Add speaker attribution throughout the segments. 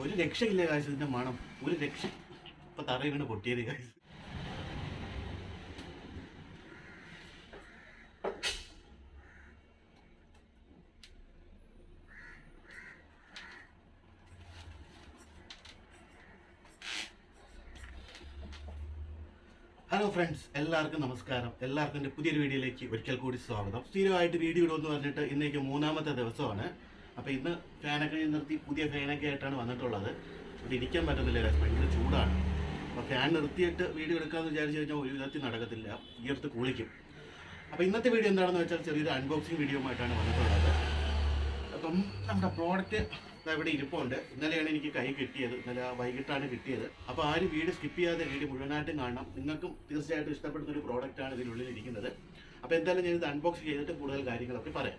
Speaker 1: ഒരു രക്ഷയില്ല കാശ് ഇതിന്റെ മണം. ഒരു രക്ഷ. ഇപ്പൊ തറയിൽ വീണ് പൊട്ടിയത് കാശ് ഹലോ ഫ്രണ്ട്സ് എല്ലാവർക്കും നമസ്കാരം. എല്ലാവർക്കും എന്റെ പുതിയൊരു വീഡിയോയിലേക്ക് ഒരിക്കൽ കൂടി സ്വാഗതം. സ്ഥിരമായിട്ട് വീഡിയോ ഇടുമെന്ന് പറഞ്ഞിട്ട് ഇന്നേക്ക് മൂന്നാമത്തെ ദിവസമാണ്. അപ്പോൾ ഇന്ന് ഫാനൊക്കെ നിർത്തി പുതിയ ഫാനൊക്കെ ആയിട്ടാണ് വന്നിട്ടുള്ളത്. അപ്പോൾ ഇരിക്കാൻ പറ്റുന്നില്ല. ഭയങ്കര ചൂടാണ്. അപ്പോൾ ഫാൻ നിർത്തിയിട്ട് വീഡിയോ എടുക്കാമെന്ന് വിചാരിച്ചു കഴിഞ്ഞാൽ ഒരു വിധത്തിൽ നടക്കത്തില്ല. ഈ അടുത്ത് കുളിക്കും. അപ്പോൾ ഇന്നത്തെ വീഡിയോ എന്താണെന്ന് വെച്ചാൽ ചെറിയൊരു അൺബോക്സിങ് വീഡിയോ ആയിട്ടാണ് വന്നിട്ടുള്ളത്. അപ്പം നമ്മുടെ പ്രോഡക്റ്റ് ഇവിടെ ഇരിപ്പുണ്ട്. ഇന്നലെയാണ് എനിക്ക് കൈ കിട്ടിയത്. ഇന്നലെ വൈകിട്ടാണ് കിട്ടിയത്. അപ്പോൾ ആരും വീഡിയോ സ്കിപ്പ് ചെയ്യാതെ വീഡിയോ മുഴുവനായിട്ടും കാണണം. നിങ്ങൾക്കും തീർച്ചയായിട്ടും ഇഷ്ടപ്പെടുന്ന ഒരു പ്രോഡക്റ്റാണ് ഇതിനുള്ളിൽ ഇരിക്കുന്നത്. അപ്പോൾ എന്തായാലും ഞാൻ ഇത് അൺബോക്സ് ചെയ്തിട്ട് കൂടുതൽ കാര്യങ്ങളൊക്കെ പറയാം.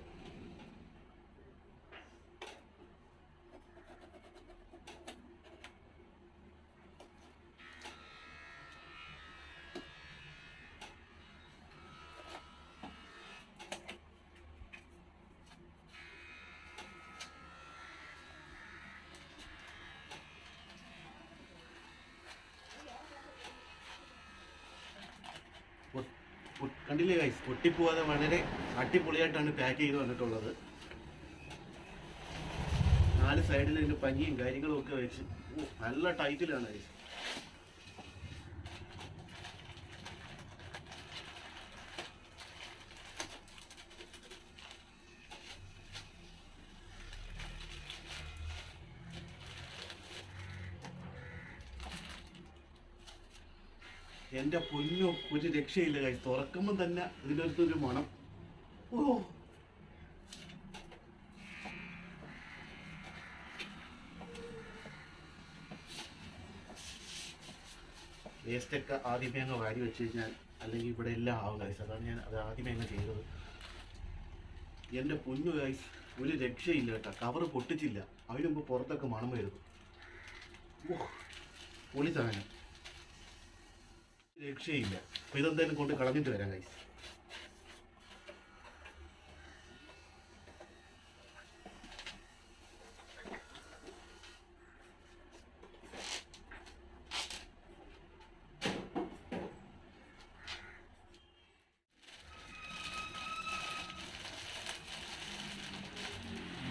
Speaker 1: കണ്ടില്ലേ ഗൈസ് പൊട്ടിപ്പോവാതെ വളരെ അടിപൊളിയായിട്ടാണ് പാക്ക് ചെയ്ത് വന്നിട്ടുള്ളത്. നാല് സൈഡിൽ ഇതിന്റെ പഞ്ഞിയും കാര്യങ്ങളും ഒക്കെ വെച്ച്. നല്ല ടൈറ്റിലാണ് ഗൈസ് എന്റെ പൊന്നോ ഒരു രക്ഷയില്ല കൈ തുറക്കുമ്പോൾ തന്നെ ഇതിന്റെ അടുത്തൊരു മണം. ഓ. വേസ്റ്റൊക്കെ ആദ്യമേ അങ്ങ് വാരി വെച്ച് കഴിഞ്ഞാൽ അല്ലെങ്കിൽ ഇവിടെ എല്ലാം ആവും ഗൈസ് അതാണ് ഞാൻ അത് ആദ്യമേ അങ്ങ് ചെയ്തത്. എന്റെ പൊന്നു ഗൈസ് ഒരു രക്ഷയില്ല കേട്ടോ. കവർ പൊട്ടിച്ചില്ല. അതിന് മുമ്പ് പുറത്തൊക്കെ മണം വരുന്നു. ഓ. പൊളി സാധനം. രക്ഷയില്ല. അപ്പൊ ഇതെന്തായാലും കൊണ്ട് കളഞ്ഞിട്ട് വരാം കൈസ്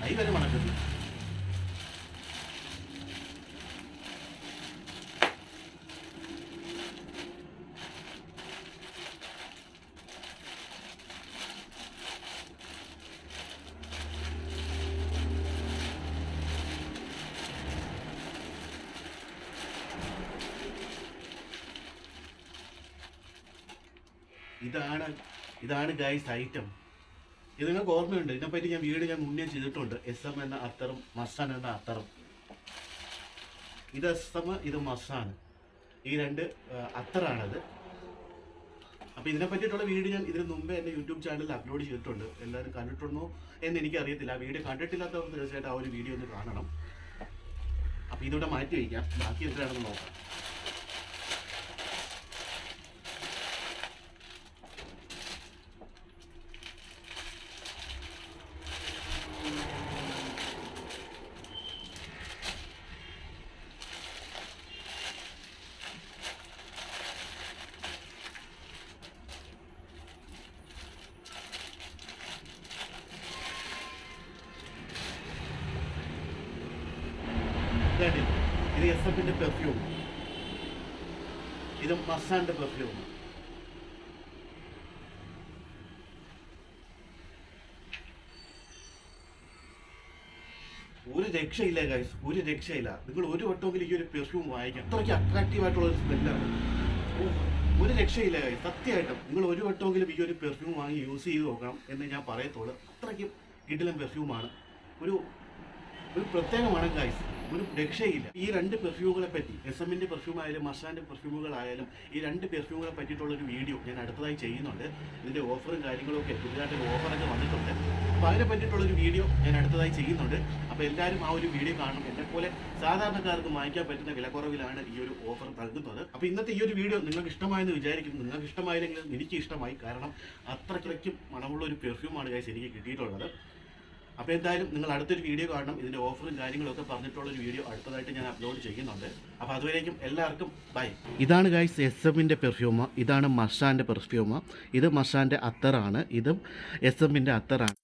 Speaker 1: കൈ വരെ മണക്കുന്നു ഇതാണ് ഇതാണ് ഗൈസ് ഐറ്റം ഇത് നിങ്ങൾക്ക് ഓർമ്മയുണ്ട്? ഇതിനെപ്പറ്റി ഞാൻ വീട് ഞാൻ മുന്നേ ചെയ്തിട്ടുണ്ട്. എസ് എം എന്ന അത്തറും മസാൻ എന്ന അത്തറും. ഇത് എസ് എം ഇത് മസാണ് ഈ രണ്ട് അത്തറാണത്. അപ്പോൾ ഇതിനെ പറ്റിയിട്ടുള്ള വീഡിയോ ഞാൻ ഇതിന് മുമ്പേ എന്റെ യൂട്യൂബ് ചാനലിൽ അപ്ലോഡ് ചെയ്തിട്ടുണ്ട്. എല്ലാവരും കണ്ടിട്ടുണ്ടോ എന്ന് എനിക്കറിയത്തില്ല. ആ വീഡിയോ കണ്ടിട്ടില്ലാത്തവർ തീർച്ചയായിട്ടും ആ ഒരു വീഡിയോ ഒന്ന് കാണണം. അപ്പോൾ ഇതിവിടെ മാറ്റി വയ്ക്കാം. ബാക്കി എത്രയാണെന്ന് നോക്കാം. ഇതാണ്ടില്ലേ? ഇത് എസ് എഫിന്റെ പെർഫ്യൂം ഇത് മസാന്റെ പെർഫ്യൂം ഒരു രക്ഷയില്ല ഗൈസ് ഒരു രക്ഷയില്ല. നിങ്ങൾ ഒരു വട്ടമെങ്കിലും ഈ ഒരു പെർഫ്യൂം വാങ്ങിക്കാം അത്രയ്ക്ക് അട്രാക്റ്റീവ് ആയിട്ടുള്ള ഒരു സ്മെല്ലാണ് ഒരു രക്ഷയില്ല ഗൈസ് സത്യമായിട്ടും. നിങ്ങൾ ഒരു വട്ടമെങ്കിലും ഈ ഒരു പെർഫ്യൂം വാങ്ങി യൂസ് ചെയ്ത് നോക്കണം എന്ന് ഞാൻ പറയത്തുള്ളൂ. അത്രയ്ക്കും കിടിലൻ പെർഫ്യൂമാണ് ഒരു ഒരു പ്രത്യേക മണം ഗൈസ് ഒരു രക്ഷയില്ല. ഈ രണ്ട് പെർഫ്യൂമുകളെ പറ്റി എസ് എമ്മിന്റെ പെർഫ്യൂം ആയാലും മസാന്റെ പെർഫ്യൂമുകളായാലും ഈ രണ്ട് പെർഫ്യൂമുകളെ പറ്റിയിട്ടുള്ള ഒരു വീഡിയോ ഞാൻ അടുത്തതായി ചെയ്യുന്നുണ്ട്. ഇതിന്റെ ഓഫറും കാര്യങ്ങളൊക്കെ പുതിയതായിട്ട് ഓഫറൊക്കെ വന്നിട്ടുണ്ട്. അപ്പോൾ അതിനെ പറ്റിയിട്ടുള്ള ഒരു വീഡിയോ ഞാൻ അടുത്തതായി ചെയ്യുന്നുണ്ട്. അപ്പോൾ എല്ലാവരും ആ ഒരു വീഡിയോ കാണണം. എന്നെ പോലെ സാധാരണക്കാർക്ക് വാങ്ങിക്കാൻ പറ്റുന്ന വിലക്കുറവിലാണ് ഈ ഒരു ഓഫർ നൽകുന്നത്. അപ്പോൾ ഇന്നത്തെ ഈ ഒരു വീഡിയോ നിങ്ങൾക്ക് ഇഷ്ടമായെന്ന് വിചാരിക്കുന്നു. നിങ്ങൾക്ക് ഇഷ്ടമായില്ലെങ്കിലും എനിക്ക് ഇഷ്ടമായി. കാരണം അത്രയ്ക്കും മണമുള്ള ഒരു പെർഫ്യൂമാണ് ഗൈസ് എനിക്ക് കിട്ടിയിട്ടുള്ളത്. അപ്പോൾ എന്തായാലും നിങ്ങൾ അടുത്തൊരു വീഡിയോ കാണണം. ഇതിന്റെ ഓഫറും കാര്യങ്ങളൊക്കെ പറഞ്ഞിട്ടുള്ള ഒരു വീഡിയോ അടുത്തതായിട്ട് ഞാൻ അപ്ലോഡ് ചെയ്യുന്നുണ്ട്. അപ്പോൾ അതുവരേക്കും എല്ലാവർക്കും ബൈ. ഇതാണ് ഗൈസ് എസ് എമ്മിന്റെ പെർഫ്യൂമ ഇതാണ് മഷാന്റെ പെർഫ്യൂമ ഇത് മഷാന്റെ അത്തറാണ്. ഇതും എസ് എമ്മിന്റെ അത്തറാണ്.